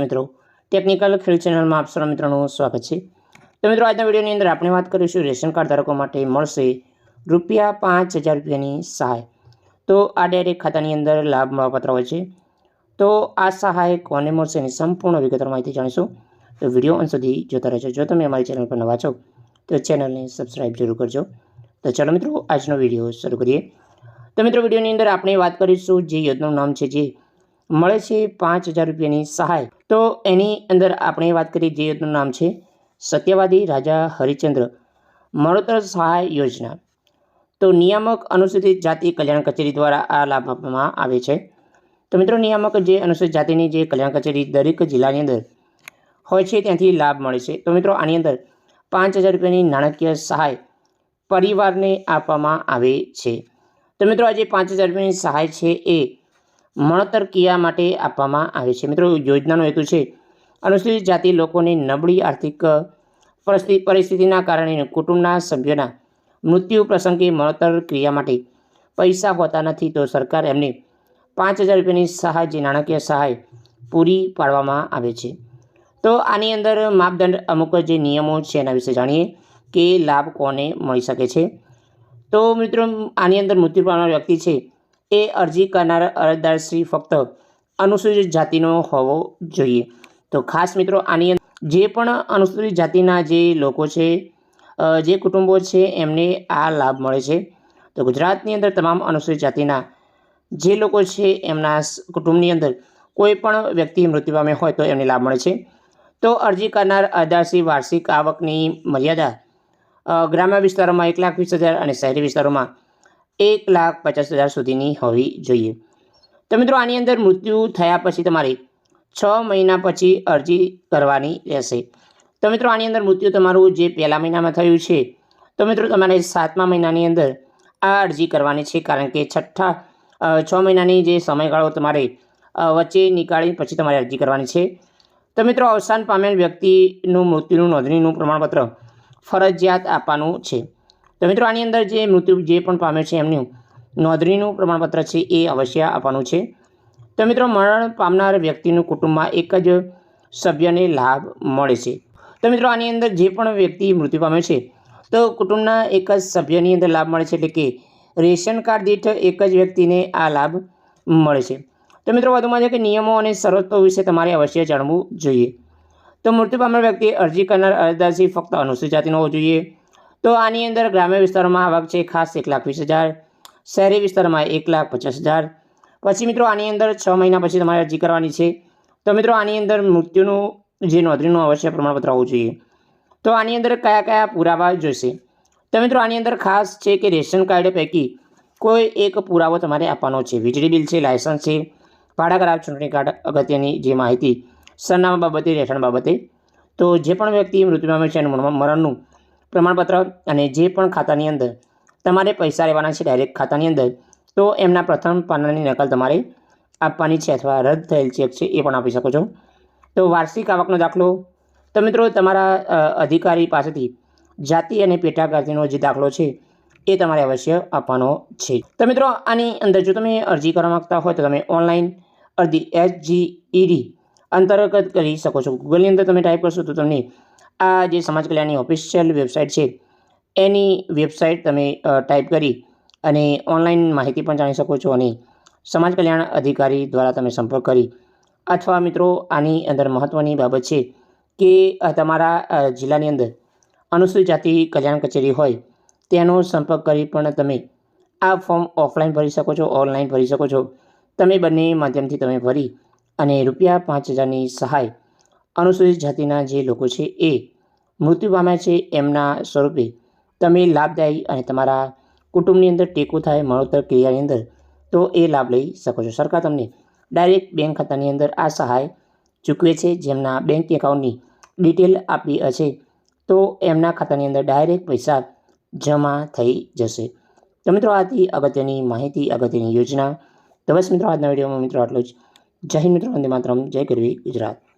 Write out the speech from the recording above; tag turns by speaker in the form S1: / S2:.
S1: મિત્રો. ટેકનિકલ ખેડ ચેનલમાં આપ સૌ મિત્રોનું સ્વાગત છે. તો મિત્રો, આજના વિડીયોની અંદર આપણે વાત કરીશું રેશન કાર્ડ ધારકો માટે મળશે રૂપિયા પાંચ હજાર રૂપિયાની સહાય. તો આ ડાયરેક્ટ ખાતાની અંદર લાભ મળવાપાત્ર હોય છે. તો આ સહાય કોને મળશે એની સંપૂર્ણ વિગતવાર માહિતી જાણીશું. તો વીડિયો અંત સુધી જોતા રહેજો. જો તમે અમારી ચેનલ પર નવા છો, તો ચેનલને સબસ્ક્રાઈબ જરૂર કરજો. તો ચાલો મિત્રો, આજનો વીડિયો શરૂ કરીએ. તો મિત્રો, વિડીયોની અંદર આપણે વાત કરીશું જે યોજનાનું નામ છે જે મળે છે પાંચ હજાર રૂપિયાની સહાય. તો એની અંદર આપણે વાત કરીએ જે નામ છે સત્યવાદી રાજા હરિચંદ્ર મળોતર સહાય યોજના. તો નિયામક અનુસૂચિત જાતિ કલ્યાણ કચેરી દ્વારા આ લાભ આપવામાં આવે છે. તો મિત્રો નિયામક જે અનુસૂચિત જાતિની જે કલ્યાણ કચેરી દરેક જિલ્લાની અંદર હોય છે ત્યાંથી લાભ મળે છે. તો મિત્રો આની અંદર પાંચ હજાર રૂપિયાની નાણાકીય સહાય પરિવારને આપવામાં આવે છે. તો મિત્રો આ જે પાંચ હજાર રૂપિયાની સહાય છે એ મળતર કિયા માટે આપવામાં આવે છે. મિત્રો, યોજનાનો હેતુ છે અનુસૂચિત જાતિ લોકોને નબળી આર્થિક પરિસ્થિતિ પરિસ્થિતિના કારણે કુટુંબના સભ્યોના મૃત્યુ પ્રસંગે મળતર ક્રિયા માટે પૈસા હોતા નથી, તો સરકાર એમને પાંચ હજાર રૂપિયાની સહાય, જે નાણાકીય સહાય પૂરી પાડવામાં આવે છે. તો આની અંદર માપદંડ અમુક જે નિયમો છે એના વિશે જાણીએ કે લાભ કોને મળી શકે છે. તો મિત્રો, આની અંદર મૃત્યુ પામનાર વ્યક્તિ છે એ અરજી કરનાર અરજદાર શ્રી ફક્ત અનુસૂચિત જાતિનો હોવો જોઈએ. તો ખાસ મિત્રો, આની જે પણ અનુસૂચિત જાતિના જે લોકો છે જે કુટુંબો છે, એમને આ લાભ મળે છે. તો ગુજરાતની અંદર તમામ અનુસૂચિત જાતિના જે લોકો છે, એમના કુટુંબની અંદર કોઈ પણ વ્યક્તિ મૃત્યુ પામે હોય તો એમને લાભ મળે છે. તો અરજી કરનાર અરજદારશ્રી વાર્ષિક આવકની મર્યાદા ગ્રામ્ય વિસ્તારોમાં એક લાખ વીસ હજાર અને શહેરી વિસ્તારોમાં એક લાખ પચાસ હજાર સુધીની હોવી જોઈએ. તો મિત્રો, આની અંદર મૃત્યુ થયા પછી તમારે છ મહિના પછી અરજી કરવાની રહેશે. તો મિત્રો, આની અંદર મૃત્યુ તમારું જે પહેલા મહિનામાં થયું છે, તો મિત્રો, તમારે સાતમા મહિનાની અંદર આ અરજી કરવાની છે, કારણ કે છઠ્ઠા છ મહિનાની જે સમયગાળો તમારે વચ્ચે નીકાળી પછી તમારે અરજી કરવાની છે. તો મિત્રો, અવસાન પામેલ વ્યક્તિનું મૃત્યુનું નોંધણીનું પ્રમાણપત્ર ફરજિયાત આપવાનું છે. તો મિત્રો, આની અંદર જે મૃત્યુ જે પણ પામે છે એમનું નોંધણીનું પ્રમાણપત્ર છે એ અવશ્ય આપવાનું છે. તો મિત્રો, મરણ પામનાર વ્યક્તિનું કુટુંબમાં એક જ સભ્યને લાભ મળે છે. તો મિત્રો, આની અંદર જે પણ વ્યક્તિ મૃત્યુ પામે છે, તો કુટુંબના એક જ સભ્યની અંદર લાભ મળે છે. એટલે કે રેશન કાર્ડ દીઠ એક જ વ્યક્તિને આ લાભ મળે છે. તો મિત્રો, વધુમાં છે કે નિયમો અને શરતો વિશે તમારે અવશ્ય જાણવું જોઈએ. તો મૃત્યુ પામેલ વ્યક્તિ અરજી કરનાર અરજદારથી ફક્ત અનુસૂચિત જાતિનો હોવો જોઈએ. તો આની અંદર ગ્રામ્ય વિસ્તારોમાં આવક છે ખાસ એક લાખ વીસ હજાર, શહેરી વિસ્તારમાં એક લાખ પચાસ હજાર. પછી મિત્રો આની અંદર છ મહિના પછી તમારે અરજી કરવાની છે. તો મિત્રો આની અંદર મૃત્યુનું જે નોંધણીનું અવશ્ય પ્રમાણપત્ર હોવું જોઈએ. તો આની અંદર કયા કયા પુરાવા જોઈશે? તો મિત્રો આની અંદર ખાસ છે કે રેશન કાર્ડ પૈકી કોઈ એક પુરાવો તમારે આપવાનો છે. વીજળી બિલ છે, લાયસન્સ છે, ભાડા કરાર ચૂંટણી કાર્ડ અગત્યની જે માહિતી સરનામા બાબતે, રહેઠાણ બાબતે. તો જે પણ વ્યક્તિ મૃત્યુ પામે છે મરણનું પ્રમાણપત્ર અને જે પણ ખાતાની અંદર તમારે પૈસા લેવાના છે ડાયરેક્ટ ખાતાની અંદર, તો એમના પ્રથમ પાનાની નકલ તમારે આપવાની છે અથવા રદ થયેલ ચેક છે એ પણ આપી શકો છો. તો વાર્ષિક આવકનો દાખલો, તો મિત્રો તમારા અધિકારી પાસેથી જાતિ અને પેટા જાતિનો જે દાખલો છે એ તમારે અવશ્ય આપવાનો છે. તો મિત્રો, આની અંદર જો તમે અરજી કરવા માગતા હોય તો તમે ઓનલાઈન અરજી એચ જી અંતર્ગત કરી શકો છો. ગૂગલની અંદર તમે ટાઈપ કરશો તો તમને આ જે સમાજ કલ્યાણની ઓફિશિયલ વેબસાઇટ છે, એની વેબસાઇટ તમે ટાઈપ કરી અને ઓનલાઈન માહિતી પણ જાણી શકો છો અને સમાજ કલ્યાણ અધિકારી દ્વારા તમે સંપર્ક કરી. અથવા મિત્રો, આની અંદર મહત્ત્વની બાબત છે કે તમારા જિલ્લાની અંદર અનુસૂચિત જાતિ કલ્યાણ કચેરી હોય, તેનો સંપર્ક કરી પણ તમે આ ફોર્મ ઓફલાઈન ભરી શકો છો ઓનલાઈન ભરી શકો છો. તમે બંને માધ્યમથી તમે ભરી અને રૂપિયા પાંચ હજારની સહાય અનુસૂચિત જાતિના જે લોકો છે એ મૃત્યુ પામ્યા છે એમના સ્વરૂપે. તમે લાભદાયી અને તમારા કુટુંબની અંદર ટેકો થાય મળોતર ક્રિયાની અંદર, તો એ લાભ લઈ શકો છો. સરકાર તમને ડાયરેક્ટ બેંક ખાતાની અંદર આ સહાય ચૂકવે છે, જેમના બેંક એકાઉન્ટની ડિટેલ આપી હશે, તો એમના ખાતાની અંદર ડાયરેક્ટ પૈસા જમા થઈ જશે. તો મિત્રો, આથી અગત્યની માહિતી, અગત્યની યોજના. તો બસ મિત્રો, આજના વિડીયોમાં મિત્રો આટલું જ. જય મિત્રો, વંદે માતરમ. જય ગરવી ગુજરાત.